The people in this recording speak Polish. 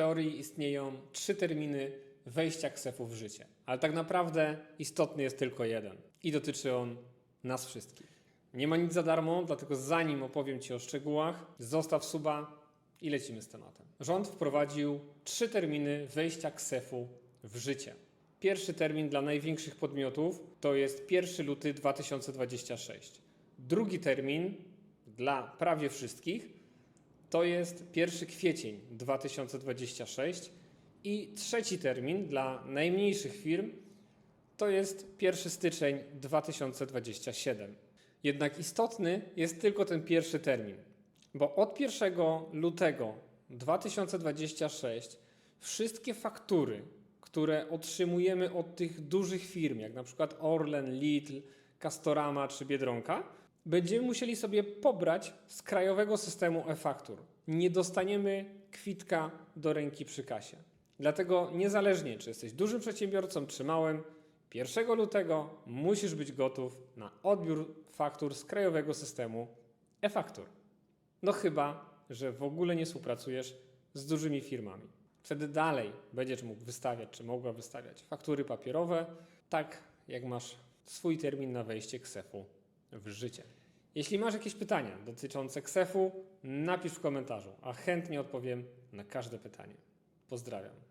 teorii istnieją trzy terminy wejścia KSEF-u w życie, ale tak naprawdę istotny jest tylko jeden i dotyczy on nas wszystkich. Nie ma nic za darmo, dlatego zanim opowiem Ci o szczegółach, zostaw suba i lecimy z tematem. Rząd wprowadził trzy terminy wejścia KSEF-u w życie. Pierwszy termin dla największych podmiotów to jest 1 luty 2026. Drugi termin dla prawie wszystkich to jest 1 kwiecień 2026 i trzeci termin dla najmniejszych firm to jest 1 styczeń 2027. Jednak istotny jest tylko ten pierwszy termin, bo od 1 lutego 2026 wszystkie faktury, które otrzymujemy od tych dużych firm, jak na przykład Orlen, Lidl, Castorama czy Biedronka, będziemy musieli sobie pobrać z krajowego systemu e-faktur. Nie dostaniemy kwitka do ręki przy kasie. Dlatego niezależnie, czy jesteś dużym przedsiębiorcą, czy małym, 1 lutego musisz być gotów na odbiór faktur z krajowego systemu e-faktur. No chyba, że w ogóle nie współpracujesz z dużymi firmami. Wtedy dalej będziesz mógł wystawiać, czy mogła wystawiać faktury papierowe, tak jak masz swój termin na wejście KSEF-u w życie. Jeśli masz jakieś pytania dotyczące KSEF-u, napisz w komentarzu, a chętnie odpowiem na każde pytanie. Pozdrawiam.